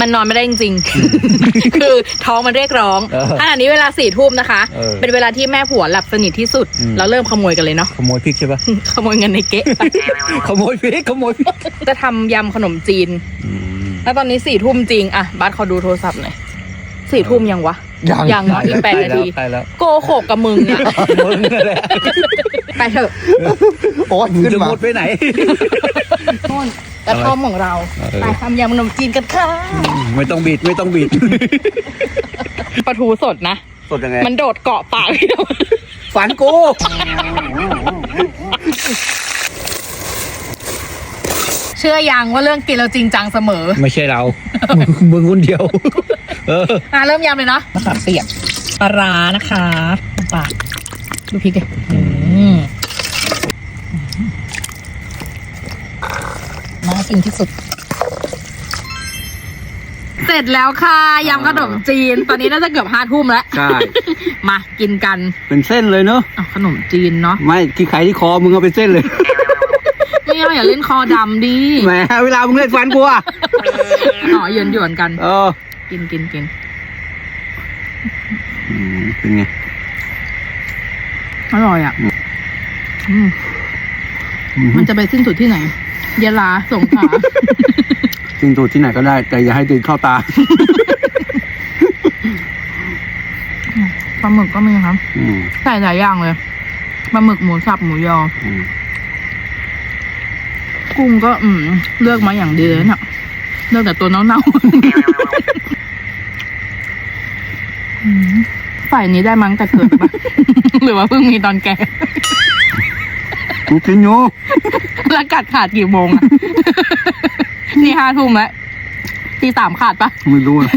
มันนอนไม่ได้จริงๆ คือท้องมันเรียกร้องเออขณะนี้เวลาสี่ทุ่มนะคะ เออ เป็นเวลาที่แม่ผัวหลับสนิทที่สุดอืมเราเริ่มขโมยกันเลยเนาะ ขโมยพริกใช่ปะ ขโมยเงินในเก๊ะไปขโมยพริกขโมยพริกจะทำยำขนมจีน แล้วตอนนี้สี่ทุ่มจริง อะบัสขอดูโทรศัพท์หน่อยสี่ทุ่มยังวะ ยังเนอะอีกแปดนาที ใกล้แล้วโกหกกับมึงเนี่ยใกล้แล้วมึงนั่นแหละไปเถอะ โอ๊ยมึงขึ้นจะมาหมดไปไหนนู่น กระท่อมของเราเออ ไปทำยำขนมจีนกันค่ะไม่ต้องบีดไม่ต้องบีดปลาทูสดนะ สดยังไงมันโดดเกาะปากพี่โดนฝันกูเชื่อยังว่าเรื่องกินเราจริงจังเสมอไม่ใช่เรา มึงคนเดียว เอออะเริ่มยำเลยเนาะมะขามเปียกปลาร้านะคะปากดูพริกดิอืม น่ากินที่สุด เสร็จแล้วค่ะยำขนมจีน ตอนนี้น่าจะเกือบห้าทุ่มแล้วใช่ มากินกันเป็นเส้นเลยเนอะเอาขนมจีนเนาะไม่ที่ไขที่คอมึงเอาเป็นเส้นเลยไม่เอาอย่าเล่นคอดำดิแหมเวลามึงเล่นฟันกูอะอ๋อหยวนหยวนๆกัน เออกินกินกินอืมเป็นไง อร่อยอะอืมมันจะไปสิ้นสุดที่ไหน ยะลาสงขลาจริงถูกที่ไหนก็ได้ แต่อย่าให้ตื่นเข้าตาปลาหมึกก็มีครับ อืมใส่หลายอย่างเลยปลาหมึกหมูสับหมูยอ อืมกุ้งก็อืม เลือกมาอย่างดีเลยเนี่ยเลือกแต่ตัวเน่าๆ อืมฝ่ายนี้ได้มั้งแต่เกิดปะหรือว่าเพิ่งมีตอนแก่ กูกินอยู่แล้วกัดขาดกี่โมงอะ นี่ห้าทุ่มแล้วตีสามขาดปะไม่รู้นะ